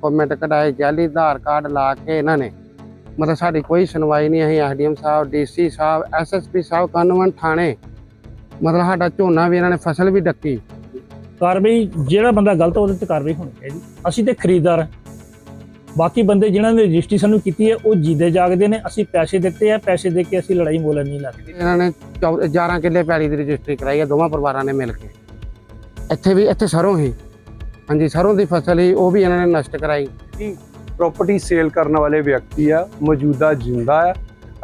Document ਕਢਾਏ ਜਾਲੀ ਆਧਾਰ card ਲਾ ਕੇ ਇਹਨਾਂ ਨੇ। ਮਤਲਬ ਸਾਡੀ ਕੋਈ ਸੁਣਵਾਈ ਨਹੀਂ ਅਸੀਂ ਐਸਡੀਐਮ ਸਾਹਿਬ ਡੀਸੀ ਸਾਹਿਬ ਐਸਐਸਪੀ ਸਾਹਿਬ ਕਾਨੂੰਨ ਥਾਣੇ। ਮਤਲਬ ਸਾਡਾ ਝੋਨਾ ਵੀ ਇਹਨਾਂ ਨੇ ਫਸਲ ਵੀ ਡੱਕੀ। ਕਾਰਵਾਈ ਜਿਹੜਾ ਬੰਦਾ ਗਲਤ ਉਹਦੇ ਤੇ ਕਾਰਵਾਈ ਹੋਣੀ ਚਾਹੀਦੀ। ਅਸੀਂ ਤੇ ਖਰੀਦਦਾਰ ਹਾਂ। ਬਾਕੀ ਬੰਦੇ ਜਿਨ੍ਹਾਂ ਨੇ ਰਜਿਸਟਰੀ ਸਾਨੂੰ ਕੀਤੀ ਹੈ ਉਹ ਜੀਦੇ ਜਾਗਦੇ ਨੇ ਅਸੀਂ ਪੈਸੇ ਦਿੱਤੇ ਆ ਪੈਸੇ ਦੇ ਕੇ ਅਸੀਂ ਲੜਾਈ ਮੋਲ ਨਹੀਂ ਲੱਗਦੇ ਇਹਨਾਂ ਨੇ 11 ਕਿੱਲੇ ਪੈਲੀ ਦੀ ਰਜਿਸਟਰੀ ਕਰਾਈ ਹੈ ਦੋਵਾਂ ਪਰਿਵਾਰਾਂ ਨੇ ਮਿਲ ਕੇ। ਇੱਥੇ ਵੀ ਇੱਥੇ ਸਰੋਂ ਹੀ। ਹਾਂਜੀ ਸਰੋਂ ਦੀ ਫਸਲ ਹੀ ਉਹ ਵੀ ਇਹਨਾਂ ਨੇ ਨਸ਼ਟ ਕਰਾਈ। ਪ੍ਰਾਪਰਟੀ ਸੇਲ ਕਰਨ ਵਾਲੇ ਵਿਅਕਤੀ ਆ ਮੌਜੂਦਾ ਜਿੰਦਾ ਆ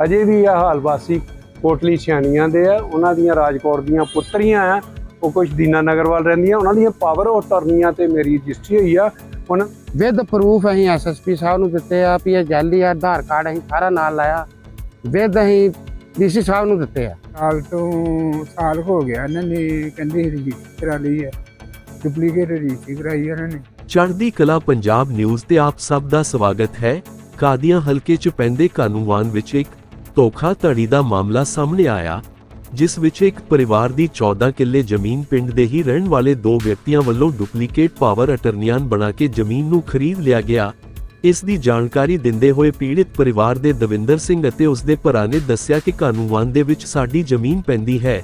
ਅਜੇ ਵੀ ਇਹ ਹਾਲ ਵਾਸੀ ਕੋਟਲੀ ਸਿਆਣੀਆਂ ਦੇ ਆ ਉਹਨਾਂ ਦੀਆਂ ਰਾਜਕੌਰ ਦੀਆਂ ਪੁੱਤਰੀਆਂ ਆ ਉਹ ਕੁਝ ਦੀਨਾ ਨਗਰ ਵੱਲ ਰਹਿੰਦੀਆਂ ਉਹਨਾਂ ਦੀਆਂ ਪਾਵਰ ਅਟਾਰਨੀਆਂ ਤੇ ਮੇਰੀ ਰਜਿਸਟਰੀ ਹੋਈ ਆ ਹੁਣ ਵਿਦ ਪ੍ਰੂਫ ਅਸੀਂ ਐਸਐਸਪੀ ਸਾਹਿਬ ਨੂੰ ਦਿੱਤੇ ਆ ਵੀ ਇਹ ਜਾਲੀ ਆ ਆਧਾਰ ਕਾਰਡ ਅਸੀਂ ਸਾਰਾ ਨਾਲ ਲਾਇਆ। ਵਿਦ ਅਸੀਂ ਡੀਸੀ ਸਾਹਿਬ ਨੂੰ ਦਿੱਤੇ ਆ। ਸਾਲ ਤੋਂ ਸਾਲ ਹੋ ਗਿਆ ਇਹਨਾਂ ਨੇ ਕਹਿੰਦੇ ਰਜਿਸਟਰ ਕਰਾ ਲਈ ਹੈ। ਡੁਪਲੀਕੇਟ ਰਜਿਸਟਰੀ ਕਰਾਈ ਇਹਨਾਂ ਨੇ। ਚੜ੍ਹਦੀ ਕਲਾ ਪੰਜਾਬ ਨਿਊਜ਼ ਤੇ ਆਪ ਸਭ ਦਾ ਸਵਾਗਤ ਹੈ। ਕਾਦੀਆਂ ਹਲਕੇ 'ਚ ਪੈਂਦੇ ਕਾਨੂੰਵਾਨ ਵਿੱਚ ਇੱਕ ਧੋਖਾਧੜੀ ਦਾ ਮਾਮਲਾ ਸਾਹਮਣੇ ਆਇਆ, ਜਿਸ ਵਿੱਚ ਇੱਕ ਪਰਿਵਾਰ ਦੀ 14 ਕਿੱਲੇ ਜ਼ਮੀਨ ਪਿੰਡ ਦੇ ਹੀ ਰਹਿਣ ਵਾਲੇ ਦੋ ਵਿਅਕਤੀਆਂ ਵੱਲੋਂ ਡੁਪਲੀਕੇਟ ਪਾਵਰ ਅਟਰਨੀਆਂ ਬਣਾ ਕੇ ਜ਼ਮੀਨ ਨੂੰ ਖਰੀਦ ਲਿਆ ਗਿਆ। ਇਸ ਦੀ ਜਾਣਕਾਰੀ ਦਿੰਦੇ ਹੋਏ ਪੀੜਿਤ ਪਰਿਵਾਰ ਦੇ ਦਵਿੰਦਰ ਸਿੰਘ ਅਤੇ ਉਸ ਦੇ ਭਰਾ ਨੇ ਦੱਸਿਆ ਕਿ ਕਾਨੂੰਵਾਨ ਦੇ ਵਿੱਚ ਸਾਡੀ ਜ਼ਮੀਨ ਪੈਂਦੀ ਹੈ।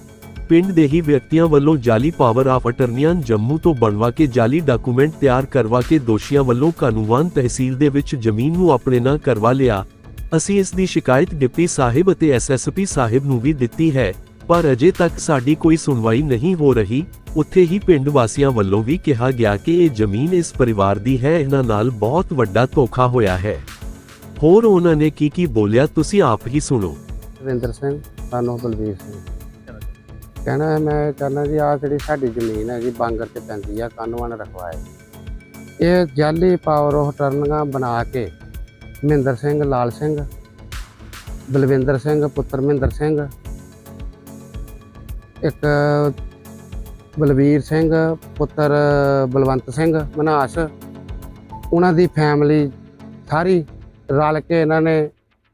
ਪਿੰਡ ਦੇ ਹੀ ਵਿਅਕਤੀਆਂ ਵੱਲੋਂ ਜਾਲੀ ਪਾਵਰ ਆਫ ਅਟਰਨੀਆਂ ਜੰਮੂ ਤੋਂ ਬਣਵਾ ਕੇ ਜਾਲੀ ਡਾਕੂਮੈਂਟ ਤਿਆਰ ਕਰਵਾ ਕੇ ਦੋਸ਼ੀਆਂ ਵੱਲੋਂ ਕਾਨੂੰਵਾਨ ਤਹਿਸੀਲ ਦੇ ਵਿੱਚ ਜ਼ਮੀਨ ਨੂੰ ਆਪਣੇ ਨਾਂ ਕਰਵਾ ਲਿਆ। ਅਸੀਂ ਇਸ ਦੀ ਸ਼ਿਕਾਇਤ ਡਿਪਟੀ ਸਾਹਿਬ ਅਤੇ ਐਸਐਸਪੀ ਸਾਹਿਬ ਨੂੰ ਵੀ ਦਿੱਤੀ ਹੈ, ਪਰ ਅਜੇ ਤੱਕ ਸਾਡੀ ਕੋਈ ਸੁਣਵਾਈ ਨਹੀਂ ਹੋ ਰਹੀ। ਉੱਥੇ ਹੀ ਪਿੰਡ ਵਾਸੀਆਂ ਵੱਲੋਂ ਵੀ ਕਿਹਾ ਗਿਆ ਕਿ ਇਹ ਜ਼ਮੀਨ ਇਸ ਪਰਿਵਾਰ ਦੀ ਹੈ, ਇਹਨਾਂ ਨਾਲ ਬਹੁਤ ਵੱਡਾ ਧੋਖਾ ਹੋਇਆ ਹੈ। ਹੋਰ ਉਹਨਾਂ ਨੇ ਕੀ ਕੀ ਬੋਲਿਆ, ਤੁਸੀਂ ਆਪ ਹੀ ਸੁਣੋ। ਰਵਿੰਦਰ ਸਿੰਘ, ਸਾਨੂੰ ਬਲਵੀਰ ਸਿੰਘ। ਕਹਿਣਾ ਹੈ, ਮੈਂ ਚਾਹੁੰਦਾ ਜੀ ਆ ਜਿਹੜੀ ਸਾਡੀ ਜ਼ਮੀਨ ਹੈ ਜੀ, ਬਾਂਗਰ ਤੇ ਪੈਂਦੀ ਆ ਕਾਨੂੰਨ ਰਖਵਾਏ। ਇਹ ਜਾਲੀ ਪਾਵਰ ਆਫ ਟਰਨਗਾ ਬਣਾ ਕੇ, ਮਹਿੰਦਰ ਸਿੰਘ, ਲਾਲ ਸਿੰਘ, ਬਲਵਿੰਦਰ ਸਿੰਘ, ਪੁੱਤਰ ਮਹਿੰਦਰ ਸਿੰਘ, ਇੱਕ ਬਲਵੀਰ ਸਿੰਘ, ਪੁੱਤਰ ਬਲਵੰਤ ਸਿੰਘ, ਮਨਾਸ, ਉਹਨਾਂ ਦੀ ਫੈਮਿਲੀ ਸਾਰੀ ਰਲ ਕੇ ਇਹਨਾਂ ਨੇ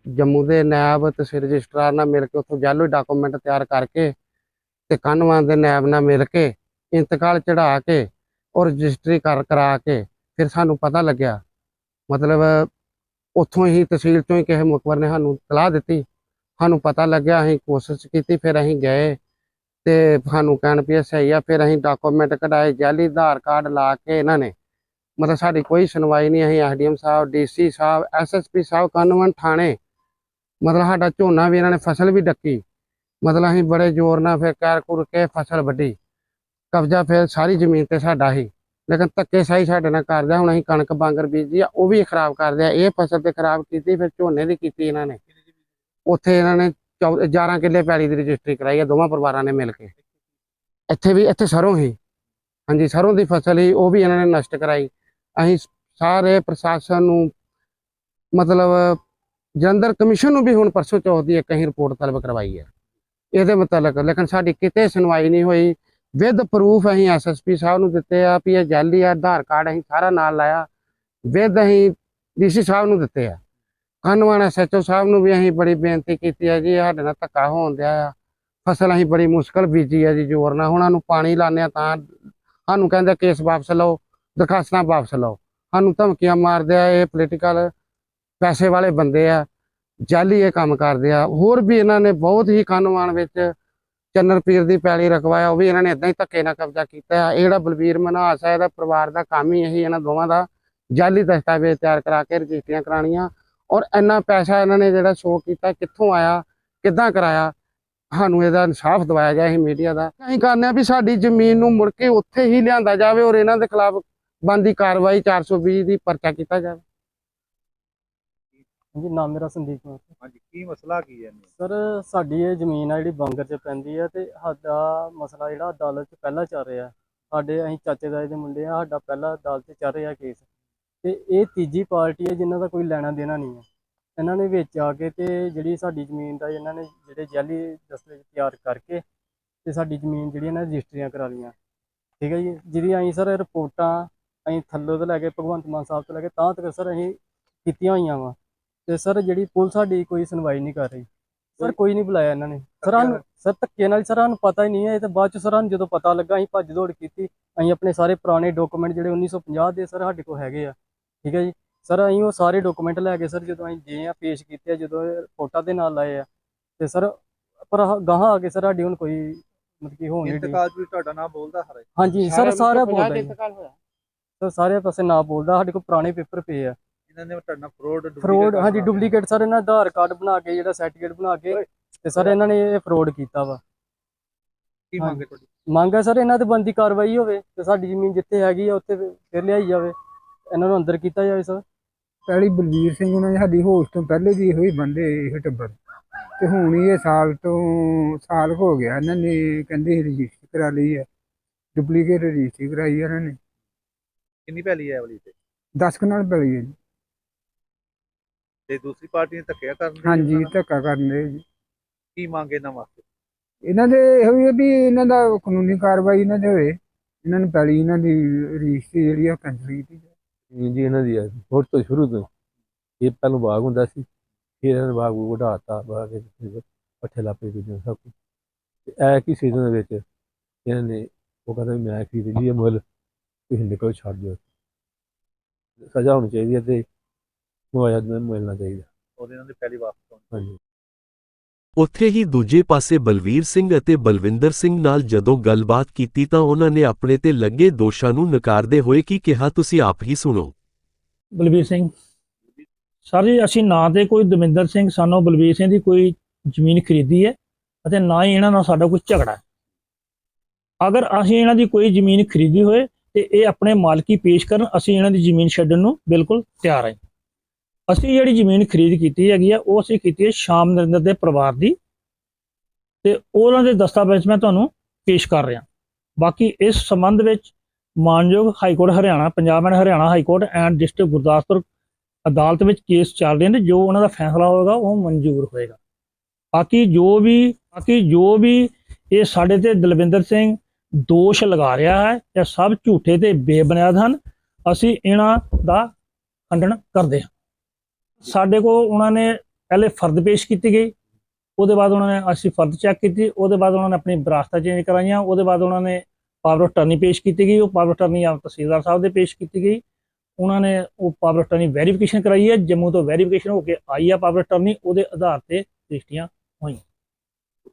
ਜੰਮੂ ਦੇ ਨਾਇਬ ਤਹਿਸੀਲ ਰਜਿਸਟਰਾਰ ਨਾਲ ਮਿਲ ਕੇ ਉੱਥੋਂ ਜਾਲੂ ਡਾਕੂਮੈਂਟ ਤਿਆਰ ਕਰਕੇ ਤੇ ਕਾਨੂੰਨਾਂ ਦੇ ਨੈਬ ਨਾਲ ਮਿਲ ਕੇ ਇੰਤਕਾਲ ਚੜਾ ਕੇ ਔਰ ਰਜਿਸਟਰੀ ਕਰ ਕਰਾ ਕੇ ਫਿਰ ਸਾਨੂੰ ਪਤਾ ਲੱਗਿਆ। ਮਤਲਬ ਉੱਥੋਂ ਹੀ ਤਹਿਸੀਲ ਤੋਂ ਹੀ ਕਿਸੇ ਮੁਖਬਰ ਨੇ ਸਾਨੂੰ ਤਲਾਹ ਦਿੱਤੀ। ਸਾਨੂੰ ਪਤਾ ਲੱਗਿਆ, ਅਸੀਂ ਕੋਸ਼ਿਸ਼ ਕੀਤੀ, ਫਿਰ ਅਸੀਂ ਗਏ ਤੇ ਸਾਨੂੰ ਕਹਿਣ ਵੀ ਸਹੀ ਆ, ਫਿਰ ਅਸੀਂ ਡਾਕੂਮੈਂਟ ਕਢਾਏ, ਜਾਲੀ ਆਧਾਰ ਕਾਰਡ ਲਾ ਕੇ ਇਹਨਾਂ ਨੇ। ਮਤਲਬ ਸਾਡੀ ਕੋਈ ਸੁਣਵਾਈ ਨਹੀਂ, ਅਸੀਂ ਐਸਡੀਐਮ ਸਾਹਿਬ, ਡੀਸੀ ਸਾਹਿਬ, ਐਸਐਸਪੀ ਸਾਹਿਬ ਕਾਨੂੰਨ ਥਾਣੇ। ਮਤਲਬ ਸਾਡਾ ਝੋਨਾ ਵੀ ਇਹਨਾਂ ਨੇ ਫਸਲ ਵੀ ਡੱਕੀ। ਮਤਲਬ ਅਸੀਂ ਬੜੇ ਜ਼ੋਰ ਨਾਲ ਫਿਰ ਕੈਰ ਕੁਰ ਕੇ ਫਸਲ ਵੱਢੀ। ਕਬਜ਼ਾ ਫਿਰ ਸਾਰੀ ਜ਼ਮੀਨ ਤੇ ਸਾਡਾ ਹੀ ਲੇਕਿਨ ਧੱਕੇ ਸਾਈ ਸਾਡੇ ਨਾਲ ਕਰਦੇ ਆ। ਹੁਣ ਅਸੀਂ ਕਣਕ ਬਾਂਗਰ ਬੀਜੀ ਆ, ਉਹ ਵੀ ਖਰਾਬ ਕਰਦੇ ਆ। ਇਹ ਫਸਲ ਤੇ ਖਰਾਬ ਕੀਤੀ, ਫਿਰ ਝੋਨੇ ਦੀ ਕੀਤੀ ਇਹਨਾਂ ਨੇ। ਉੱਥੇ ਇਹਨਾਂ ਨੇ 11 ਕਿੱਲੇ ਪੈਲੀ ਦੀ ਰਜਿਸਟਰੀ ਕਰਾਈ ਆ, ਦੋਵਾਂ ਪਰਿਵਾਰਾਂ ਨੇ ਮਿਲ ਕੇ। ਇੱਥੇ ਵੀ, ਇੱਥੇ ਸਰੋਂ ਹੀ ਹਾਂਜੀ, ਸਰੋਂ ਦੀ ਫਸਲ ਹੀ ਉਹ ਵੀ ਇਹਨਾਂ ਨੇ ਨਸ਼ਟ ਕਰਾਈ। ਅਸੀਂ ਸਾਰੇ ਪ੍ਰਸ਼ਾਸਨ ਨੂੰ ਮਤਲਬ ਜਲੰਧਰ ਕਮਿਸ਼ਨ ਨੂੰ ਵੀ ਹੁਣ ਪਰਸੋਂ ਚੌਥ ਦੀ ਇੱਕ ਅਸੀਂ ਰਿਪੋਰਟ ਤਲਬ ਕਰਵਾਈ ਹੈ ਇਹਦੇ ਮੁਤਲਕ। ਲੇਕਿਨ ਸਾਡੀ ਕਿਤੇ ਸੁਣਵਾਈ ਨਹੀਂ ਹੋਈ। ਵਿਦ ਪ੍ਰੂਫ ਅਸੀਂ ਐਸਐਸਪੀ ਸਾਹਿਬ ਨੂੰ ਦਿੱਤੇ ਆ ਵੀ ਇਹ ਜਾਲੀ ਆ ਆਧਾਰ ਕਾਰਡ ਅਸੀਂ ਸਾਰਾ ਨਾਲ ਲਾਇਆ। ਵਿਦ ਅਸੀਂ ਡੀਸੀ ਸਾਹਿਬ ਨੂੰ ਦਿੱਤੇ ਆ। ਕਾਨੂੰਨ ਐਸਐਚਓ ਸਾਹਿਬ ਨੂੰ ਵੀ ਅਸੀਂ ਬੜੀ ਬੇਨਤੀ ਕੀਤੀ ਹੈ ਜੀ ਸਾਡੇ ਨਾਲ ਧੱਕਾ ਹੋਣ ਦਿਆ ਆ। ਫਸਲ ਅਸੀਂ ਬੜੀ ਮੁਸ਼ਕਲ ਬੀਜੀ ਆ ਜੀ, ਜ਼ੋਰ ਨਾਲ। ਉਹਨਾਂ ਨੂੰ ਪਾਣੀ ਲਾਉਂਦੇ ਆ ਤਾਂ ਸਾਨੂੰ ਕਹਿੰਦੇ ਕੇਸ ਵਾਪਸ ਲਓ, ਦਰਖਾਸਤਾਂ ਵਾਪਸ ਲਓ। ਸਾਨੂੰ ਧਮਕੀਆਂ ਮਾਰਦੇ ਆ, ਇਹ ਪੋਲੀਟੀਕਲ ਪੈਸੇ ਵਾਲੇ ਬੰਦੇ ਆ। ਜਾਲੀ ਇਹ ਕੰਮ ਕਰਦੇ ਆ। ਹੋਰ ਵੀ ਇਹਨਾਂ ਨੇ ਬਹੁਤ ਹੀ ਕਾਨੂੰਨ ਵਿੱਚ ਚੰਨਰ ਪੀਰ ਦੀ ਪੈਲੀ ਰਖਵਾਇਆ, ਉਹ ਵੀ ਇਹਨਾਂ ਨੇ ਇਦਾਂ ਹੀ ਧੱਕੇ ਨਾਲ ਕਬਜ਼ਾ ਕੀਤਾ ਆ। ਇਹ ਜਿਹੜਾ ਬਲਬੀਰ ਮਨਹਾਸ ਹੈ ਇਹਦਾ ਪਰਿਵਾਰ ਦਾ ਕੰਮ ਹੀ ਇਹੀ, ਇਹਨਾਂ ਦੋਵਾਂ ਦਾ ਜਾਲੀ ਦਸਤਾਵੇਜ਼ ਤਿਆਰ ਕਰਾ ਕੇ ਰਜਿਸਟਰੀਆਂ ਕਰਾਉਣੀਆਂ। ਔਰ ਇੰਨਾ ਪੈਸਾ ਇਹਨਾਂ ਨੇ ਜਿਹੜਾ ਸ਼ੋਅ ਕੀਤਾ, ਕਿੱਥੋਂ ਆਇਆ, ਕਿੱਦਾਂ ਕਰਾਇਆ, ਸਾਨੂੰ ਇਹਦਾ ਇਨਸਾਫ ਦਿਵਾਇਆ ਜਾਏ ਅਸੀਂ ਮੀਡੀਆ ਦਾ। ਅਸੀਂ ਕਹਿੰਦੇ ਆ ਵੀ ਸਾਡੀ ਜ਼ਮੀਨ ਨੂੰ ਮੁੜ ਕੇ ਉੱਥੇ ਹੀ ਲਿਆਂਦਾ ਜਾਵੇ ਔਰ ਇਹਨਾਂ ਦੇ ਖਿਲਾਫ ਬੰਦੀ ਕਾਰਵਾਈ 420 ਦੀ ਪਰਚਾ ਕੀਤਾ ਜਾਵੇ। ਜੀ ਨਾਮ ਮੇਰਾ ਸੰਦੀਪ ਕੁਮਾਰ ਹਾਂਜੀ ਕੀ ਮਸਲਾ ਕੀ ਹੈ ਸਰ ਸਾਡੀ ਇਹ ਜ਼ਮੀਨ ਆ ਜਿਹੜੀ ਬੰਗਰ 'ਚ ਪੈਂਦੀ ਆ ਤੇ ਸਾਡਾ ਮਸਲਾ ਜਿਹੜਾ ਅਦਾਲਤ 'ਚ ਪਹਿਲਾਂ ਚੱਲ ਰਿਹਾ। ਸਾਡੇ ਅਸੀਂ ਚਾਚੇ ਦਾਦੇ ਦੇ ਮੁੰਡੇ ਆ ਸਾਡਾ ਪਹਿਲਾਂ ਅਦਾਲਤ 'ਚ ਚੱਲ ਰਿਹਾ ਕੇਸ। ਤੇ ਇਹ ਤੀਜੀ ਪਾਰਟੀ ਹੈ ਜਿਨ੍ਹਾਂ ਦਾ ਕੋਈ ਲੈਣਾ ਦੇਣਾ ਨਹੀਂ ਹੈ ਇਹਨਾਂ ਨੇ ਵਿੱਚ ਆ ਕੇ ਤੇ ਜਿਹੜੀ ਸਾਡੀ ਜ਼ਮੀਨ ਦਾ ਇਹਨਾਂ ਨੇ ਜਿਹੜੇ ਜਾਲੀ ਦਸਤਾਵੇਜ਼ ਤਿਆਰ ਕਰਕੇ ਤੇ ਸਾਡੀ ਜ਼ਮੀਨ ਜਿਹੜੀ ਇਹਨਾਂ ਨੇ ਰਜਿਸਟਰੀਆਂ ਕਰਾ ਲਈਆਂ। ਠੀਕ ਹੈ ਜੀ? ਜਿਹਦੀ ਅਸੀਂ ਸਰ ਰਿਪੋਰਟਾਂ ਅਸੀਂ ਥੱਲੋਂ ਤੋਂ ਲੈ ਕੇ ਭਗਵੰਤ ਮਾਨ ਸਾਹਿਬ ਤੋਂ ਲੈ ਕੇ ਤਾਂ ਤੱਕ ਸਰ ਅਸੀਂ ਕੀਤੀਆਂ ਹੋਈਆਂ ਵਾ। ਤੇ ਸਰ ਜਿਹੜੀ ਪੁਲਿਸ ਸਾਡੀ ਕੋਈ ਸੁਣਵਾਈ ਨਹੀਂ ਕਰ ਰਹੀ। ਸਰ ਕੋਈ ਨਹੀਂ ਬੁਲਾਇਆ ਇਹਨਾਂ ਨੇ। ਸਰ ਸਰ ਧੱਕੇ ਨਾਲ ਸਰ ਸਾਨੂੰ ਪਤਾ ਹੀ ਨਹੀਂ ਹੈ। ਇਹ ਤਾਂ ਬਾਅਦ ਚ ਸਰ ਸਾਨੂੰ ਜਦੋਂ ਪਤਾ ਲੱਗਾ ਅਸੀਂ ਭੱਜ ਦੌੜ ਕੀਤੀ। ਅਸੀਂ ਆਪਣੇ ਸਾਰੇ ਪੁਰਾਣੇ ਡਾਕੂਮੈਂਟ ਜਿਹੜੇ 1950 ਦੇ ਸਰ ਸਾਡੇ ਕੋਲ ਹੈਗੇ ਆ। ਠੀਕ ਹੈ ਜੀ? ਸਰ ਅਸੀਂ ਉਹ ਸਾਰੇ ਡਾਕੂਮੈਂਟ ਲੈ ਕੇ ਸਰ ਜਦੋਂ ਅਸੀਂ ਗਏ ਆ ਪੇਸ਼ ਕੀਤੇ ਆ ਜਦੋਂ ਰਿਪੋਰਟਾਂ ਦੇ ਨਾਲ ਆਏ ਆ। ਤੇ ਸਰ ਪਰ ਗਾਹਾਂ ਆ ਕੇ ਸਰ ਸਾਡੀ ਹੁਣ ਕੋਈ ਮਤਲਬ ਕਿ ਹੋਣ ਨਹੀਂ। ਇੰਤਕਾਲ ਵੀ ਤੁਹਾਡਾ ਨਾਮ ਬੋਲਦਾ ਹਰੇ ਹਾਂਜੀ ਸਰ ਸਾਰਾ ਬੋਲਦਾ ਸਰ ਸਾਰੇ ਪਾਸੇ ਨਾ ਬੋਲਦਾ। ਸਾਡੇ ਕੋਲ ਪੁਰਾਣੇ ਪੇਪਰ ਪਏ ਆ। ਇਹਨਾਂ ਨੇ ਤੁਹਾਡਾ ਫਰੋਡ ਫਰੋਡ ਹਾਂਜੀ ਡੁਪਲੀਕੇਟ ਸਰ ਇਹਨਾਂ ਆਧਾਰ ਕਾਰਡ ਬਣਾ ਕੇ ਜਿਹੜਾ ਸਰਟੀਫਿਕੇਟ ਬਣਾ ਕੇ ਤੇ ਸਰ ਇਹਨਾਂ ਨੇ ਇਹ ਫਰੋਡ ਕੀਤਾ ਵਾ। ਕੀ ਮੰਗੇ ਤੁਹਾਡੀ? ਮੰਗ ਹੈ ਸਰ ਇਹਨਾਂ ਤੇ ਬੰਦੀ ਕਾਰਵਾਈ ਹੋਵੇ ਤੇ ਸਾਡੀ ਜ਼ਮੀਨ ਜਿੱਥੇ ਹੈਗੀ ਆ ਉੱਥੇ ਫਿਰ ਲਿਆਈ ਜਾਵੇ। ਇਹਨਾਂ ਨੂੰ ਅੰਦਰ ਕੀਤਾ ਜਾਵੇ ਸਰ। ਪਹਿਲੀ ਬਲਵੀਰ ਸਿੰਘ ਉਹਨਾਂ ਦੀ ਸਾਡੀ ਹੋਸ਼ ਤੋਂ ਪਹਿਲੇ ਦੀ ਹੋਈ ਬੰਦੇ ਇਹ ਟੱਬਰ। ਤੇ ਹੁਣ ਹੀ ਇਹ ਸਾਲ ਤੋਂ ਸਾਲ ਹੋ ਗਿਆ ਇਹਨਾਂ ਨੇ ਕਹਿੰਦੇ ਰਜਿਸਟਰੀ ਕਰਾ ਲਈ ਹੈ। ਡੁਪਲੀਕੇਟ ਰਜਿਸਟਰੀ ਕਰਾਈ ਇਹਨਾਂ ਨੇ। ਕਿੰਨੀ ਪਹਿਲੀ ਹੈ ਵਾਲੀ ਤੇ? 10 ਕਨਾਲ ਪੈਲੀ ਹੈ ਜੀ। ਤੇ ਦੂਸਰੀ ਪਾਰਟੀ ਨੇ ਧੱਕਿਆ ਕਰਨ ਦੀ ਹਾਂਜੀ। ਧੱਕਾ ਕਰਨ ਦੇ ਜੀ। ਕੀ ਮੰਗੇ ਇਹਨਾਂ ਵਾਸਤੇ? ਇਹਨਾਂ ਦੇ ਇਹੋ ਹੀ ਹੈ ਵੀ ਇਹਨਾਂ ਦਾ ਕਾਨੂੰਨੀ ਕਾਰਵਾਈ ਇਹਨਾਂ ਦੇ ਹੋਏ ਇਹਨਾਂ ਨੂੰ ਪੈਲੀ ਇਹਨਾਂ ਦੀ ਰਜਿਸਟਰੀ ਜਿਹੜੀ ਆ ਕੈਂਸਲ ਕੀਤੀ ਜਾਵੇ ਜ਼ਮੀਨ ਜੀ ਇਹਨਾਂ ਦੀ ਹੈ ਹੋਰ ਤੋਂ ਸ਼ੁਰੂ ਤੋਂ। ਇਹ ਪਹਿਲਾਂ ਬਾਗ ਹੁੰਦਾ ਸੀ। ਫਿਰ ਇਹਨਾਂ ਨੇ ਬਾਗ ਵਢਾਤਾ ਬਾਗ ਦੇ ਵਿੱਚ ਪੱਠੇ ਲਾਪੇ ਵੀ ਸਭ ਕੁਛ। ਤੇ ਇਹ ਕੀ ਸੀਜ਼ਨ ਦੇ ਵਿੱਚ ਇਹਨਾਂ ਨੇ ਉਹ ਕਹਿੰਦਾ ਮੈਂ ਖਰੀਦ ਲਈ ਇਹ ਮੁੱਲ ਤੁਸੀਂ ਨਿਕਲ ਛੱਡ ਦਿਓ। ਸਜ਼ਾ ਹੋਣੀ ਚਾਹੀਦੀ ਹੈ ਤੇ ਮੁਆਵਜ਼ਾ ਨੂੰ ਮਿਲਣਾ ਚਾਹੀਦਾ। ਉਹਦੇ ਨਾਲ ਦੀ ਪਹਿਲੀ ਵਾਪਸ ਹੋਣੀ ਹਾਂਜੀ। ਉੱਥੇ ਹੀ ਦੂਜੇ ਪਾਸੇ ਬਲਵੀਰ ਸਿੰਘ ਅਤੇ ਬਲਵਿੰਦਰ ਸਿੰਘ ਨਾਲ ਜਦੋਂ ਗੱਲਬਾਤ ਕੀਤੀ ਤਾਂ ਉਹਨਾਂ ਨੇ ਆਪਣੇ ਤੇ ਲੱਗੇ ਦੋਸ਼ਾਂ ਨੂੰ ਨਕਾਰਦੇ ਹੋਏ ਕੀ ਕਿਹਾ ਤੁਸੀਂ ਆਪ ਹੀ ਸੁਣੋ। ਬਲਵੀਰ ਸਿੰਘ ਸਰ ਜੀ ਅਸੀਂ ਨਾ ਤੇ ਕੋਈ ਦਵਿੰਦਰ ਸਿੰਘ ਸਾਨੂੰ ਬਲਵੀਰ ਸਿੰਘ ਦੀ ਕੋਈ ਜ਼ਮੀਨ ਖਰੀਦੀ ਹੈ ਅਤੇ ਨਾ ਹੀ ਇਹਨਾਂ ਨਾਲ ਸਾਡਾ ਕੋਈ ਝਗੜਾ ਹੈ। ਅਗਰ ਅਸੀਂ ਇਹਨਾਂ ਦੀ ਕੋਈ ਜ਼ਮੀਨ ਖਰੀਦੀ ਹੋਏ ਤੇ ਇਹ ਆਪਣੇ ਮਾਲਕੀ ਪੇਸ਼ ਕਰਨ ਅਸੀਂ ਇਹਨਾਂ ਦੀ ਜ਼ਮੀਨ ਛੱਡਣ ਨੂੰ ਬਿਲਕੁਲ ਤਿਆਰ ਹਾਂ। ਅਸੀਂ ਜਿਹੜੀ ਜ਼ਮੀਨ ਖਰੀਦ ਕੀਤੀ ਹੈਗੀ ਆ, ਉਹ ਅਸੀਂ ਕੀਤੀ ਹੈ ਸ਼ਾਮ ਨਰਿੰਦਰ ਦੇ ਪਰਿਵਾਰ ਦੀ। ਤੇ ਉਹਨਾਂ ਦੇ ਦਸਤਾਵੇਜ਼ ਮੈਂ ਤੁਹਾਨੂੰ ਪੇਸ਼ ਕਰ ਰਿਹਾ। ਬਾਕੀ ਇਸ ਸੰਬੰਧ ਵਿੱਚ ਮਾਨਯੋਗ high court Haryana, Punjab and Haryana high court and district Gurdaspur ਅਦਾਲਤ ਵਿੱਚ ਕੇਸ ਚੱਲ ਰਹੇ ਨੇ। ਜੋ ਉਹਨਾਂ ਦਾ ਫੈਸਲਾ ਹੋਏਗਾ, ਉਹ ਮਨਜ਼ੂਰ ਹੋਏਗਾ। ਬਾਕੀ ਜੋ ਵੀ, ਬਾਕੀ ਜੋ ਵੀ ਇਹ ਸਾਡੇ ਤੇ ਦਲਵਿੰਦਰ ਸਿੰਘ ਦੋਸ਼ ਲਗਾ ਰਿਹਾ ਹੈ, ਇਹ ਸਭ ਝੂਠੇ ਤੇ ਬੇਬੁਨਿਆਦ ਹਨ। ਅਸੀਂ ਇਹਨਾਂ ਦਾ ਖੰਡਨ ਕਰਦੇ ਹਾਂ। ਸਾਡੇ ਕੋਲ ਉਹਨਾਂ ਨੇ ਪਹਿਲੇ ਫਰਦ ਪੇਸ਼ ਕੀਤੀ ਗਈ ਉਹਦੇ ਬਾਅਦ ਉਹਨਾਂ ਨੇ ਅਸੀਂ ਫਰਦ ਚੈੱਕ ਕੀਤੀ ਉਹਦੇ ਬਾਅਦ ਉਹਨਾਂ ਨੇ ਆਪਣੀ ਵਿਰਾਸਤਾਂ ਚੇਂਜ ਕਰਾਈਆਂ ਉਹਦੇ ਬਾਅਦ ਉਹਨਾਂ ਨੇ ਪਾਵਰ ਆਫ ਟਰਨੀ ਪੇਸ਼ ਕੀਤੀ ਗਈ ਉਹ ਪਾਵਰ ਆਫ ਟਰਨੀ ਆਪ ਤਹਿਸੀਲਦਾਰ ਸਾਹਿਬ ਦੇ ਪੇਸ਼ ਕੀਤੀ ਗਈ। ਉਹਨਾਂ ਨੇ ਉਹ ਪਾਵਰ ਆਫ ਟਰਨੀ ਵੈਰੀਫਿਕੇਸ਼ਨ ਕਰਾਈ ਹੈ ਜੰਮੂ ਤੋਂ ਵੈਰੀਫਿਕੇਸ਼ਨ ਹੋ ਕੇ ਆਈ ਆ ਪਾਵਰ ਆਫ ਟਰਨੀ ਉਹਦੇ ਆਧਾਰ ਤੇ ਰਜਿਸਟਰੀਆਂ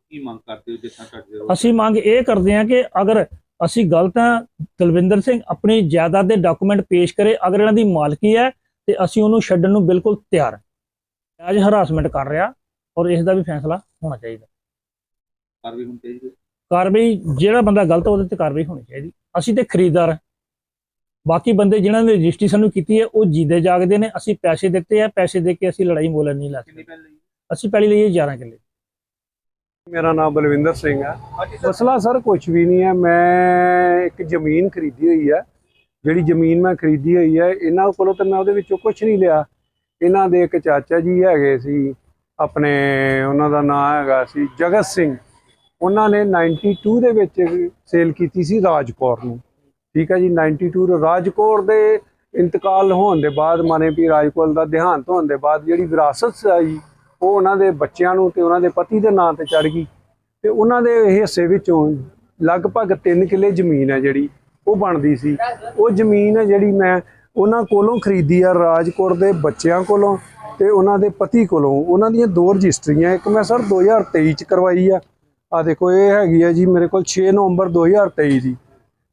ਕੀ ਮੰਗ ਕਰਦੇ ਹੋ ਜਿੱਥਾਂ ਤੁਹਾਡੇ ਅਸੀਂ ਮੰਗ ਇਹ ਕਰਦੇ ਹਾਂ ਕਿ ਅਗਰ ਅਸੀਂ ਗਲਤ ਹਾਂ ਦਲਵਿੰਦਰ ਸਿੰਘ ਆਪਣੀ ਜਾਇਦਾਦ ਦੇ ਡਾਕੂਮੈਂਟ ਪੇਸ਼ ਕਰੇ ਅਗਰ ਇਹਨਾਂ ਦੀ ਮਾਲਕੀ ਹੈ ਤੇ ਅਸੀਂ ਉਹਨੂੰ ਛੱਡਣ ਨੂੰ ਬਿਲਕੁਲ ਤਿਆਰ ਹਾਂ। ਅੱਜ ਹਰਾਸਮੈਂਟ ਕਰ ਰਿਹਾ ਔਰ ਇਸ ਦਾ ਵੀ ਫੈਸਲਾ ਹੋਣਾ ਚਾਹੀਦਾ। ਕਾਰਵਾਈ ਹੋਣੀ ਚਾਹੀਦੀ ਹੈ। ਕਾਰਵਾਈ ਜਿਹੜਾ ਬੰਦਾ ਗਲਤ ਉਹਦੇ ਤੇ ਕਾਰਵਾਈ ਹੋਣੀ ਚਾਹੀਦੀ। ਅਸੀਂ ਤੇ ਖਰੀਦਦਾਰ ਹਾਂ। ਬਾਕੀ ਬੰਦੇ ਜਿਨ੍ਹਾਂ ਨੇ ਰਜਿਸਟਰੀ ਸਾਨੂੰ ਕੀਤੀ ਹੈ ਉਹ ਜੀਦੇ ਜਾਗਦੇ ਨੇ। ਅਸੀਂ ਪੈਸੇ ਦਿੱਤੇ ਆ ਪੈਸੇ ਦੇ ਕੇ ਅਸੀਂ ਲੜਾਈ ਮੋਲ ਨਹੀਂ ਲਾ ਕਿੰਨੀ ਸਕਦੇ। ਪਹਿਲੀ ਅਸੀਂ ਪਹਿਲੀ ਲਈ 11 ਕਿੱਲੇ। ਮੇਰਾ ਨਾਮ ਬਲਵਿੰਦਰ ਸਿੰਘ ਹੈ। ਮਸਲਾ ਸਰ ਕੁਝ ਵੀ ਨਹੀਂ ਹੈ। ਮੈਂ ਇੱਕ ਜ਼ਮੀਨ ਖਰੀਦੀ ਹੋਈ ਹੈ। ਜਿਹੜੀ ਜ਼ਮੀਨ ਮੈਂ ਖਰੀਦੀ ਹੋਈ ਹੈ, ਇਹਨਾਂ ਕੋਲੋਂ ਤਾਂ ਮੈਂ ਉਹਦੇ ਵਿੱਚੋਂ ਕੁਝ ਨਹੀਂ ਲਿਆ। ਇਹਨਾਂ ਦੇ ਇੱਕ ਚਾਚਾ ਜੀ ਹੈਗੇ ਸੀ, ਆਪਣੇ ਉਹਨਾਂ ਦਾ ਨਾਮ ਹੈਗਾ ਸੀ ਜਗਤ ਸਿੰਘ। ਉਹਨਾਂ ਨੇ 92 ਦੇ ਵਿੱਚ ਸੇਲ ਕੀਤੀ ਸੀ ਰਾਜਕੌਰ ਨੂੰ। ਠੀਕ ਹੈ ਜੀ 92 ਰਾਜਕੌਰ ਦੇ ਇੰਤਕਾਲ ਹੋਣ ਦੇ ਬਾਅਦ ਮਾਨੇ ਵੀ ਰਾਜਕੌਰ ਦਾ ਦੇਹਾਂਤ ਹੋਣ ਦੇ ਬਾਅਦ ਜਿਹੜੀ ਵਿਰਾਸਤ ਆਈ, ਉਹ ਉਹਨਾਂ ਦੇ ਬੱਚਿਆਂ ਨੂੰ ਤੇ ਉਹਨਾਂ ਦੇ ਪਤੀ ਦੇ ਨਾਂ ਤੇ ਚੜ ਗਈ। ਤੇ ਉਹਨਾਂ ਦੇ ਹਿੱਸੇ ਵਿੱਚੋਂ ਲਗਭਗ 3 ਕਿੱਲੇ ਜ਼ਮੀਨ ਹੈ ਜਿਹੜੀ। ਉਹ ਬਣਦੀ ਸੀ। ਉਹ ਜ਼ਮੀਨ ਹੈ ਜਿਹੜੀ ਮੈਂ ਉਹਨਾਂ ਕੋਲੋਂ ਖਰੀਦੀ ਆ ਰਾਜਕੋਟ ਦੇ ਬੱਚਿਆਂ ਕੋਲੋਂ ਤੇ ਉਹਨਾਂ ਦੇ ਪਤੀ ਕੋਲੋਂ। ਉਹਨਾਂ ਦੀਆਂ ਦੋ ਰਜਿਸਟਰੀਆਂ, ਇੱਕ ਮੈਂ ਸਰ 2023 ਚ ਕਰਵਾਈ ਆ। ਆ ਦੇਖੋ, ਇਹ ਹੈਗੀ ਆ ਜੀ ਮੇਰੇ ਕੋਲ 6 ਨਵੰਬਰ 2023 ਦੀ।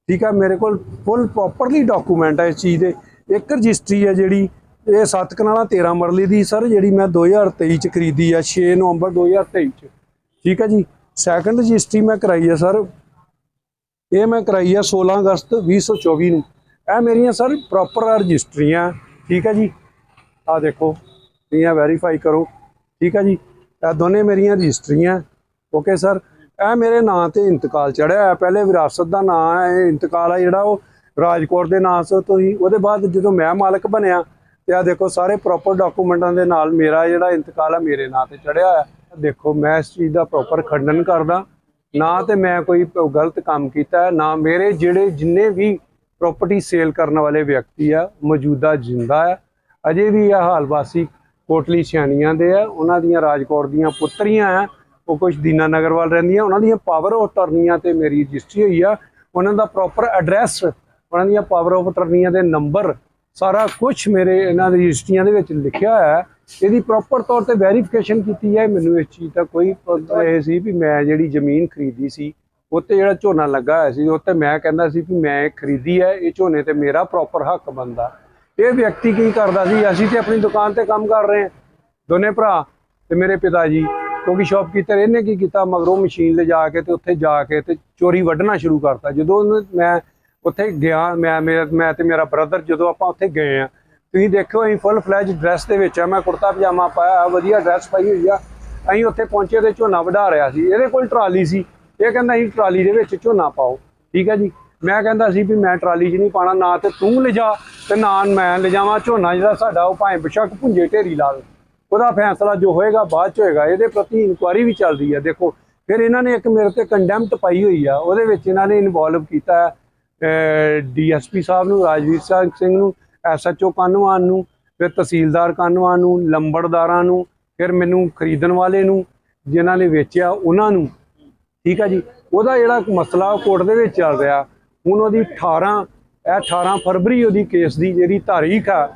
ਠੀਕ ਆ, ਮੇਰੇ ਕੋਲ ਫੁੱਲ ਪ੍ਰੋਪਰਲੀ ਡਾਕੂਮੈਂਟ ਹੈ ਇਸ ਚੀਜ਼ ਦੇ। ਇੱਕ ਰਜਿਸਟਰੀ ਹੈ ਜਿਹੜੀ, ਇਹ ਸੱਤ ਕਨਾਲਾ 13 ਮਰਲੇ ਦੀ ਸਰ, ਜਿਹੜੀ ਮੈਂ 2023 ਚ ਖਰੀਦੀ ਆ 6 ਨਵੰਬਰ 2023 ਚ। ਠੀਕ ਹੈ ਜੀ ਸੈਕੰਡ ਰਜਿਸਟਰੀ ਮੈਂ ਕਰਾਈ ਆ ਸਰ ਇਹ ਮੈਂ ਕਰਾਈ ਆ 16 ਅਗਸਤ 2024 ਨੂੰ। ਇਹ ਮੇਰੀਆਂ ਸਰ ਪ੍ਰੋਪਰ ਰਜਿਸਟਰੀਆਂ, ਠੀਕ ਹੈ ਜੀ? ਆ ਦੇਖੋ ਇਹ ਵੈਰੀਫਾਈ ਕਰੋ, ਠੀਕ ਹੈ ਜੀ? ਇਹ ਦੋਨੇ ਮੇਰੀਆਂ ਰਜਿਸਟਰੀਆਂ। ਓਕੇ ਸਰ ਇਹ ਮੇਰੇ ਨਾਂ ਤੇ ਇੰਤਕਾਲ ਚੜਿਆ ਹੈ। ਪਹਿਲੇ ਵਿਰਾਸਤ ਦਾ ਨਾਂ ਹੈ, ਇਹ ਇੰਤਕਾਲ ਹੈ ਜਿਹੜਾ ਉਹ ਰਾਜਕੋਟ ਦੇ ਨਾਂ ਤੋਂ ਤੋਂ ਹੀ ਉਹਦੇ ਬਾਅਦ ਜਦੋਂ ਮੈਂ ਮਾਲਕ ਬਣਿਆ, ਤੇ ਆ ਦੇਖੋ, ਸਾਰੇ ਪ੍ਰੋਪਰ ਡਾਕੂਮੈਂਟਾਂ ਦੇ ਨਾਲ ਮੇਰਾ ਜਿਹੜਾ ਇੰਤਕਾਲ ਆ, ਮੇਰੇ ਨਾਂ ਤੇ ਚੜਿਆ ਹੈ। ਦੇਖੋ, ਮੈਂ ਇਸ ਚੀਜ਼ ਦਾ ਪ੍ਰੋਪਰ ਖੰਡਨ ਕਰਦਾ। ਨਾ ਤੇ ਮੈਂ ਕੋਈ ਗਲਤ ਕੰਮ ਕੀਤਾ ਨਾ ਮੇਰੇ ਜਿਹੜੇ ਜਿੰਨੇ ਵੀ ਪ੍ਰਾਪਰਟੀ ਸੇਲ ਕਰਨ ਵਾਲੇ ਵਿਅਕਤੀ ਆ, ਮੌਜੂਦਾ ਜਿੰਦਾ ਹੈ ਅਜੇ ਵੀ ਇਹ ਹਾਲਵਾਸੀ ਕੋਟਲੀ ਸਿਆਣੀਆਂ ਦੇ ਆ, ਉਹਨਾਂ ਦੀਆਂ ਰਾਜਕੌਰ ਦੀਆਂ ਪੁੱਤਰੀਆਂ ਆ, ਉਹ ਕੁਝ ਦੀਨਾ ਨਗਰ ਵੱਲ ਰਹਿੰਦੀਆਂ, ਉਹਨਾਂ ਦੀਆਂ ਪਾਵਰ ਆਫ ਟਰਨੀਆਂ ਤੇ ਮੇਰੀ ਰਜਿਸਟਰੀ ਹੋਈ ਆ, ਉਹਨਾਂ ਦਾ ਪ੍ਰੋਪਰ ਐਡਰੈਸ ਉਹਨਾਂ ਦੀਆਂ ਪਾਵਰ ਆਫ ਟਰਨੀਆਂ ਦੇ ਨੰਬਰ ਸਾਰਾ ਕੁਝ ਮੇਰੇ ਇਹਨਾਂ ਦੀ ਰਜਿਸਟਰੀਆਂ ਦੇ ਵਿੱਚ ਲਿਖਿਆ ਹੋਇਆ ਹੈ ਇਹਦੀ ਪ੍ਰੋਪਰ ਤੌਰ ਤੇ ਵੈਰੀਫਿਕੇਸ਼ਨ ਕੀਤੀ ਹੈ। ਮੈਨੂੰ ਇਸ ਚੀਜ਼ ਦਾ ਕੋਈ ਇਹ ਸੀ ਵੀ ਮੈਂ ਜਿਹੜੀ ਜ਼ਮੀਨ ਖਰੀਦੀ ਸੀ, ਉੱਤੇ ਜਿਹੜਾ ਝੋਨਾ ਲੱਗਾ ਹੋਇਆ ਸੀ, ਉੱਤੇ ਮੈਂ ਕਹਿੰਦਾ ਸੀ ਵੀ ਮੈਂ ਇਹ ਖਰੀਦੀ ਹੈ, ਇਹ ਝੋਨੇ ਤੇ ਮੇਰਾ ਪ੍ਰੋਪਰ ਹੱਕ ਬਣਦਾ। ਇਹ ਵਿਅਕਤੀ ਕੀ ਕਰਦਾ ਸੀ? ਅਸੀਂ ਤੇ ਆਪਣੀ ਦੁਕਾਨ ਤੇ ਕੰਮ ਕਰ ਰਹੇ ਹਾਂ। ਦੋਨੇ ਭਰਾ ਤੇ ਮੇਰੇ ਪਿਤਾ ਜੀ, ਕਿਉਂਕਿ ਸ਼ਾਪਕੀਪਰ ਇਹਨੇ ਕੀ ਕੀਤਾ? ਮਗਰੋਂ ਮਸ਼ੀਨ ਲੈ ਜਾ ਕੇ ਤੇ ਉੱਥੇ ਜਾ ਕੇ ਤੇ ਚੋਰੀ ਵੱਢਣਾ ਸ਼ੁਰੂ ਕਰਤਾ। ਜਦੋਂ ਉਹਨੇ- ਮੈਂ ਉੱਥੇ ਗਿਆ, ਮੈਂ ਮੇਰਾ ਮੈਂ ਤੇ ਮੇਰਾ ਬ੍ਰਦਰ ਜਦੋਂ ਆਪਾਂ ਉੱਥੇ ਗਏ ਆ ਤੁਸੀਂ ਦੇਖੋ ਅਸੀਂ ਫੁੱਲ ਫਲੈਜ ਡਰੈਸ ਦੇ ਵਿੱਚ ਆ। ਮੈਂ ਕੁੜਤਾ, ਪਜਾਮਾ ਪਾਇਆ ਵਧੀਆ ਡਰੈਸ ਪਾਈ ਹੋਈ ਆ। ਅਸੀਂ ਉੱਥੇ ਪਹੁੰਚੇ ਤੇ ਝੋਨਾ ਵਢਾ ਰਿਹਾ ਸੀ। ਇਹਦੇ ਕੋਲ ਟਰਾਲੀ ਸੀ। ਇਹ ਕਹਿੰਦਾ, ਅਸੀਂ ਟਰਾਲੀ ਦੇ ਵਿੱਚ ਝੋਨਾ ਪਾਓ। ਠੀਕ ਹੈ ਜੀ? ਮੈਂ ਕਹਿੰਦਾ ਸੀ ਵੀ ਮੈਂ ਟਰਾਲੀ 'ਚ ਨਹੀਂ ਪਾਣਾ ਨਾ ਤੇ ਤੂੰ ਲਿਜਾ ਤੇ ਨਾ ਮੈਂ ਲਿਜਾਵਾਂ ਝੋਨਾ ਜਿਹੜਾ ਸਾਡਾ, ਉਹ ਭਾਵੇਂ ਬਿਸ਼ੱਕ ਭੁੰਜੇ ਢੇਰੀ ਲਾ ਦੇ ਉਹਦਾ ਫੈਸਲਾ ਜੋ ਹੋਏਗਾ, ਬਾਅਦ ਚ ਹੋਏਗਾ। ਇਹਦੇ ਪ੍ਰਤੀ ਇਨਕੁਆਰੀ ਵੀ ਚੱਲ ਰਹੀ ਹੈ ਦੇਖੋ, ਫਿਰ ਇਹਨਾਂ ਨੇ ਇੱਕ ਮੇਰੇ ਤੇ ਕੰਡੈਮਟ ਪਾਈ ਹੋਈ ਆ। ਉਹਦੇ ਵਿੱਚ ਇਹਨਾਂ ਨੇ ਇਨਵੋਲਵ ਕੀਤਾ ਡੀਐਸਪੀ ਸਾਹਿਬ ਨੂੰ, ਰਾਜਵੀਰ ਸਿੰਘ ਨੂੰ ਐਸਐਚਓ ਕਾਨਵਾਨ ਨੂੰ, ਫਿਰ ਤਹਿਸੀਲਦਾਰ ਕਾਨਵਾਨ ਨੂੰ, ਲੰਬੜਦਾਰਾਂ ਨੂੰ, ਫਿਰ ਮੈਨੂੰ ਖਰੀਦਣ ਵਾਲੇ ਨੂੰ, ਜਿਨ੍ਹਾਂ ਨੇ ਵੇਚਿਆ ਉਹਨਾਂ ਨੂੰ। ਠੀਕ ਆ ਜੀ? ਉਹਦਾ ਜਿਹੜਾ ਮਸਲਾ ਕੋਰਟ ਦੇ ਵਿੱਚ ਚੱਲ ਰਿਹਾ। ਹੁਣ ਉਹਦੀ 18 ਇਹ 18 ਫਰਵਰੀ ਉਹਦੀ ਕੇਸ ਦੀ ਜਿਹੜੀ ਤਾਰੀਖ ਆ,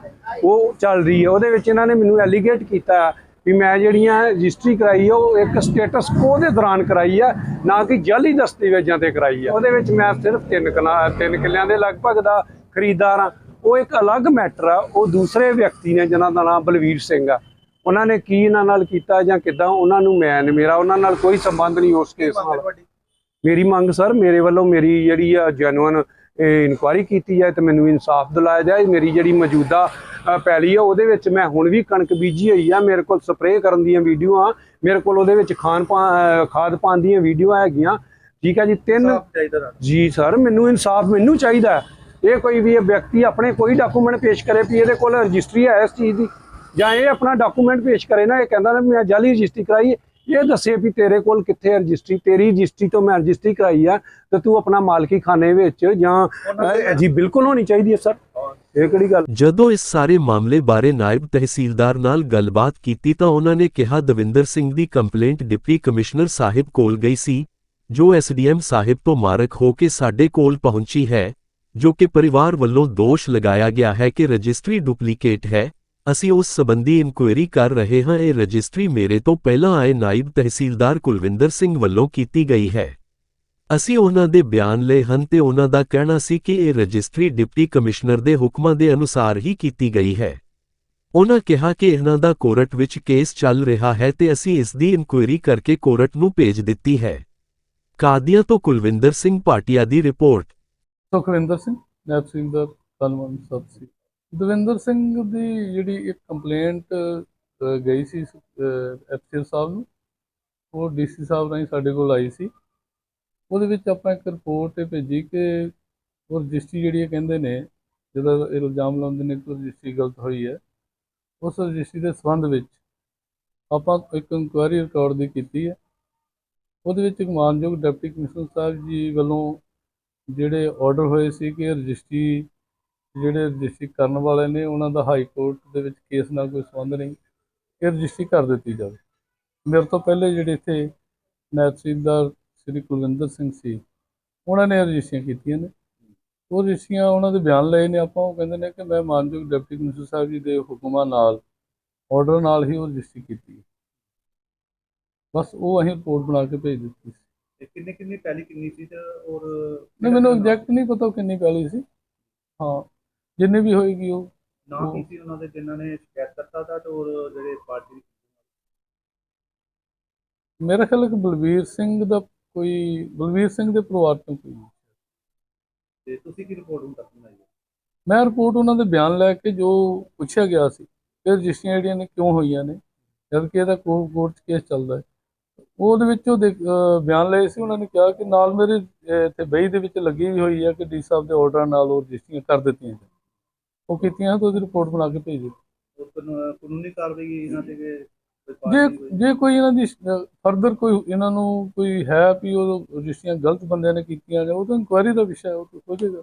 ਉਹ ਚੱਲ ਰਹੀ ਹੈ ਉਹਦੇ ਵਿੱਚ ਇਹਨਾਂ ਨੇ ਮੈਨੂੰ ਐਲੀਗੇਟ ਕੀਤਾ ਵੀ ਮੈਂ ਜਿਹੜੀਆਂ ਰਜਿਸਟਰੀ ਕਰਾਈ ਆ, ਉਹ ਇੱਕ ਸਟੇਟਸ ਕੋ ਦੇ ਦੌਰਾਨ ਕਰਾਈ ਆ, ਨਾ ਕਿ ਜਾਲੀ ਦਸਤਾਵੇਜ਼ਾਂ ਤੇ ਕਰਾਈ ਆ। ਉਹਦੇ ਵਿੱਚ ਮੈਂ ਸਿਰਫ ਤਿੰਨ ਕਨਾ ਤਿੰਨ ਕਿੱਲਿਆਂ ਦੇ ਲਗਭਗ ਦਾ ਖਰੀਦਦਾਰ ਆ। ਉਹ ਇੱਕ ਅਲੱਗ ਮੈਟਰ ਆ ਉਹ ਦੂਸਰੇ ਵਿਅਕਤੀ ਨੇ ਜਿਨ੍ਹਾਂ ਦਾ ਨਾਮ ਬਲਵੀਰ ਸਿੰਘ ਆ। ਉਹਨਾਂ ਨੇ ਕੀ ਇਹਨਾਂ ਨਾਲ ਕੀਤਾ ਜਾਂ ਕਿਦਾਂ ਉਹਨਾਂ ਨੂੰ ਮੈਂ ਮੇਰਾ ਉਹਨਾਂ ਨਾਲ ਕੋਈ ਸੰਬੰਧ ਨਹੀਂ ਉਸ ਕੇਸ ਨਾਲ। ਮੇਰੀ ਮੰਗ ਸਰ ਮੇਰੇ ਵੱਲੋਂ ਮੇਰੀ ਜਿਹੜੀ ਆ ਜੈਨੂਅਨ ਇਨਕੁਆਇਰੀ ਕੀਤੀ ਜਾਏ ਤੇ ਮੈਨੂੰ ਇਨਸਾਫ ਦਿਲਾਇਆ ਜਾਏ। ਮੇਰੀ ਜਿਹੜੀ ਮੌਜੂਦਾ ਪੈਲੀ ਆ ਉਹਦੇ ਵਿੱਚ ਮੈਂ ਹੁਣ ਵੀ ਕਣਕ ਬੀਜੀ ਹੋਈ ਆ। ਮੇਰੇ ਕੋਲ ਸਪਰੇਅ ਕਰਨ ਦੀਆਂ ਵੀਡੀਓਆਂ ਮੇਰੇ ਕੋਲ ਉਹਦੇ ਵਿੱਚ ਖਾਨ ਖਾਦ ਪਾਉਣ ਦੀਆਂ ਵੀਡੀਓਆਂ ਹੈਗੀਆਂ। ਠੀਕ ਹੈ ਜੀ ਤਿੰਨ ਜੀ ਸਰ ਮੈਨੂੰ ਇਨਸਾਫ ਮੈਨੂੰ ਚਾਹੀਦਾ। ਇਹ ਕੋਈ ਵੀ ਇਹ ਵਿਅਕਤੀ ਆਪਣੇ ਕੋਈ ਡਾਕੂਮੈਂਟ ਪੇਸ਼ ਕਰੇ ਵੀ ਇਹਦੇ ਕੋਲ ਰਜਿਸਟਰੀ ਹੈ ਇਸ ਚੀਜ਼ ਦੀ ਜਾਂ ਇਹ ਆਪਣਾ ਡਾਕੂਮੈਂਟ ਪੇਸ਼ ਕਰੇ ਨਾ ਇਹ ਕਹਿੰਦਾ ਨਾ ਮੈਂ ਜਾਲੀ ਰਜਿਸਟਰੀ ਕਰਾਈ। ਇਹ ਦੱਸੇ ਵੀ ਤੇਰੇ ਕੋਲ ਕਿੱਥੇ ਰਜਿਸਟਰੀ ਤੇਰੀ ਰਜਿਸਟਰੀ ਤੋਂ ਮੈਂ ਰਜਿਸਟਰੀ ਕਰਾਈ ਆ ਤੇ ਤੂੰ ਆਪਣਾ ਮਾਲਕੀ ਖਾਨੇ ਵਿੱਚ ਜਾਂ ਜੀ ਬਿਲਕੁਲ ਹੋਣੀ ਚਾਹੀਦੀ ਹੈ ਸਰ। ਇਹ ਕਿਹੜੀ ਗੱਲ? ਜਦੋਂ ਇਸ ਸਾਰੇ ਮਾਮਲੇ ਬਾਰੇ ਨਾਇਬ ਤਹਿਸੀਲਦਾਰ ਨਾਲ ਗੱਲਬਾਤ ਕੀਤੀ ਤਾਂ ਉਹਨਾਂ ਨੇ ਕਿਹਾ ਦਵਿੰਦਰ ਸਿੰਘ ਦੀ ਕੰਪਲੇਂਟ ਡਿਪਟੀ ਕਮਿਸ਼ਨਰ ਸਾਹਿਬ ਕੋਲ ਗਈ ਸੀ ਜੋ ਐਸਡੀਐਮ ਸਾਹਿਬ ਤੋਂ ਮਾਰਕ ਹੋ ਕੇ ਸਾਡੇ ਕੋਲ ਪਹੁੰਚੀ ਹੈ। ਜੋ ਕਿ ਪਰਿਵਾਰ ਵੱਲੋਂ ਦੋਸ਼ ਲਗਾਇਆ ਗਿਆ ਹੈ ਕਿ ਰਜਿਸਟਰੀ ਡੁਪਲੀਕੇਟ ਹੈ। ਅਸੀਂ ਉਸ ਸਬੰਧੀ ਇਨਕੁਆਇਰੀ ਕਰ ਰਹੇ ਹਾਂ। ਇਹ ਰਜਿਸਟਰੀ ਮੇਰੇ ਤੋਂ ਪਹਿਲਾਂ ਆਏ ਨਾਇਬ ਤਹਿਸੀਲਦਾਰ ਕੁਲਵਿੰਦਰ ਸਿੰਘ ਵੱਲੋਂ ਕੀਤੀ ਗਈ ਹੈ। ਅਸੀਂ ਉਹਨਾਂ ਦੇ ਬਿਆਨ ਲਏ ਹਨ ਤੇ ਉਹਨਾਂ ਦਾ ਕਹਿਣਾ ਸੀ ਕਿ ਇਹ ਰਜਿਸਟਰੀ ਡਿਪਟੀ ਕਮਿਸ਼ਨਰ ਦੇ ਹੁਕਮਾਂ ਦੇ ਅਨੁਸਾਰ ਹੀ ਕੀਤੀ ਗਈ ਹੈ। ਉਹਨਾਂ ਕਿਹਾ ਕਿ ਇਹਨਾਂ ਦਾ ਕੋਰਟ ਵਿੱਚ ਕੇਸ ਚੱਲ ਰਿਹਾ ਹੈ ਤੇ ਅਸੀਂ ਇਸ ਦੀ ਇਨਕੁਆਇਰੀ ਕਰਕੇ ਕੋਰਟ ਨੂੰ ਭੇਜ ਦਿੱਤੀ ਹੈ। ਕਾਦੀਆਂ ਤੋਂ ਕੁਲਵਿੰਦਰ ਸਿੰਘ ਭਾਟੀਆ ਦੀ ਰਿਪੋਰਟ। ਸੁਖਵਿੰਦਰ ਸਿੰਘ ਨੈਬ ਸਿੰਘ ਦਾ ਧੰਨਵਾਦ, ਸਤਿ ਸੀ ਦਵਿੰਦਰ ਸਿੰਘ ਦੀ ਜਿਹੜੀ ਇੱਕ ਕੰਪਲੇਂਟ ਗਈ ਸੀ ਐਫਸੀਐਲ ਸਾਹਿਬ ਨੂੰ, ਉਹ ਡੀਸੀ ਸਾਹਿਬ ਰਾਹੀਂ ਸਾਡੇ ਕੋਲ ਆਈ ਸੀ। ਉਹਦੇ ਵਿੱਚ ਆਪਾਂ ਇੱਕ ਰਿਪੋਰਟ ਤੇ ਭੇਜੀ ਕਿ ਉਹ ਰਜਿਸਟਰੀ ਜਿਹੜੀ ਇਹ ਕਹਿੰਦੇ ਨੇ, ਜਿਹਦਾ ਇਹ ਇਲਜ਼ਾਮ ਲਾਉਂਦੇ ਨੇ ਕਿ ਰਜਿਸਟਰੀ ਗਲਤ ਹੋਈ ਹੈ, ਉਸ ਰਜਿਸਟਰੀ ਦੇ ਸੰਬੰਧ ਵਿੱਚ ਆਪਾਂ ਇੱਕ ਇਨਕੁਆਇਰੀ ਰਿਕਾਰਡ ਦੀ ਕੀਤੀ ਹੈ। ਉਹਦੇ ਵਿੱਚ ਇੱਕ ਮਾਨਯੋਗ ਡਿਪਟੀ ਕਮਿਸ਼ਨਰ ਸਾਹਿਬ ਜੀ ਵੱਲੋਂ ਜਿਹੜੇ ਆਰਡਰ ਹੋਏ ਸੀ ਕਿ ਰਜਿਸਟਰੀ ਜਿਹੜੇ ਰਜਿਸਟਰੀ ਕਰਨ ਵਾਲੇ ਨੇ, ਉਹਨਾਂ ਦਾ ਹਾਈ ਕੋਰਟ ਦੇ ਵਿੱਚ ਕੇਸ ਨਾਲ ਕੋਈ ਸੰਬੰਧ ਨਹੀਂ, ਇਹ ਰਜਿਸਟਰੀ ਕਰ ਦਿੱਤੀ ਜਾਵੇ। ਮੇਰੇ ਤੋਂ ਪਹਿਲੇ ਜਿਹੜੇ ਇੱਥੇ ਨਾਇਬ ਤਹਿਸੀਲਦਾਰ ਸ੍ਰੀ ਕੁਲਵਿੰਦਰ ਸਿੰਘ ਸੀ, ਉਹਨਾਂ ਨੇ ਰਜਿਸਟਰੀਆਂ ਕੀਤੀਆਂ ਨੇ। ਉਹ ਰਜਿਸਟਰੀਆਂ ਉਹਨਾਂ ਦੇ ਬਿਆਨ ਲਏ ਨੇ ਆਪਾਂ, ਉਹ ਕਹਿੰਦੇ ਨੇ ਕਿ ਮੈਂ ਮਾਨਯੋਗ ਡਿਪਟੀ ਕਮਿਸ਼ਨਰ ਸਾਹਿਬ ਜੀ ਦੇ ਹੁਕਮਾਂ ਨਾਲ ਆਰਡਰ ਨਾਲ ਹੀ ਉਹ ਰਜਿਸਟਰੀ ਕੀਤੀ ਬਸ ਉਹ ਅਸੀਂ ਰਿਪੋਰਟ ਬਣਾ ਕੇ ਭੇਜ ਦਿੱਤੀ ਸੀ। ਤੇ ਕਿੰਨੇ ਕਿੰਨੀ ਪਹਿਲੀ ਕਿੰਨੀ ਸੀ ਤੇ ਔਰ ਨਹੀਂ ਮੈਨੂੰ ਐਗਜ਼ੈਕਟ ਨਹੀਂ ਪਤਾ ਉਹ ਕਿੰਨੀ ਪੈਲੀ ਸੀ। ਹਾਂ ਜਿੰਨੀ ਵੀ ਹੋਏਗੀ ਉਹ। ਨਾ ਕੀ ਸੀ ਉਹਨਾਂ ਦੇ ਜਿਨ੍ਹਾਂ ਨੇ ਸ਼ਿਕਾਇਤ ਕਰਤਾ ਤਾਂ ਔਰ ਜਿਹੜੇ ਪਾਰਟੀ ਮੇਰਾ ਖਿਆਲ ਹੈ ਕਿ ਬਲਵੀਰ ਸਿੰਘ ਦਾ ਕੋਈ ਬਲਵੀਰ ਸਿੰਘ ਦੇ ਪਰਿਵਾਰ ਤੋਂ ਕੋਈ। ਤੇ ਤੁਸੀਂ ਕੀ ਰਿਪੋਰਟ ਹੁਣ ਤੱਕ ਬਣਾਈ ਮੈਂ ਰਿਪੋਰਟ ਉਹਨਾਂ ਦੇ ਬਿਆਨ ਲੈ ਕੇ ਜੋ ਪੁੱਛਿਆ ਗਿਆ ਸੀ ਕਿ ਰਜਿਸਟਰੀਆਂ ਜਿਹੜੀਆਂ ਨੇ ਕਿਉਂ ਹੋਈਆਂ ਨੇ ਜਦ ਕਿ ਇਹਦਾ ਕੋਰਟ 'ਚ ਕੇਸ ਚੱਲਦਾ ਹੈ। ਉਹਦੇ ਵਿੱਚ ਉਹ ਬਿਆਨ ਲਏ ਸੀ ਉਹਨਾਂ ਨੇ ਕਿਹਾ ਕਿ ਨਾਲ ਮੇਰੇ ਇੱਥੇ ਬਈ ਦੇ ਵਿੱਚ ਲੱਗੀ ਵੀ ਹੋਈ ਹੈ ਕਿ ਡੀ ਸਾਹਿਬ ਦੇ ਆਰਡਰ ਨਾਲ ਉਹ ਰਜਿਸਟਰੀਆਂ ਕਰ ਦਿੱਤੀਆਂ। ਉਹ ਕੀਤੀਆਂ ਤਾਂ ਉਹਦੀ ਰਿਪੋਰਟ ਬਣਾ ਕੇ ਭੇਜ ਕਾਨੂੰਨ- ਕਾਰਵਾਈ ਇਹਨਾਂ ਤੇ ਜੇ ਜੇ ਕੋਈ ਇਹਨਾਂ ਦੀ ਫਰਦਰ ਕੋਈ ਇਹਨਾਂ ਨੂੰ ਕੋਈ ਹੈ ਵੀ ਉਹ ਰਜਿਸਟਰੀਆਂ ਗਲਤ ਬੰਦਿਆਂ ਨੇ ਕੀਤੀਆਂ ਨੇ ਉਹ ਤਾਂ ਇਨਕੁਆਇਰੀ ਦਾ ਵਿਸ਼ਾ ਹੈ ਉਹ ਤਾਂ ਹੋ ਜਾਏਗਾ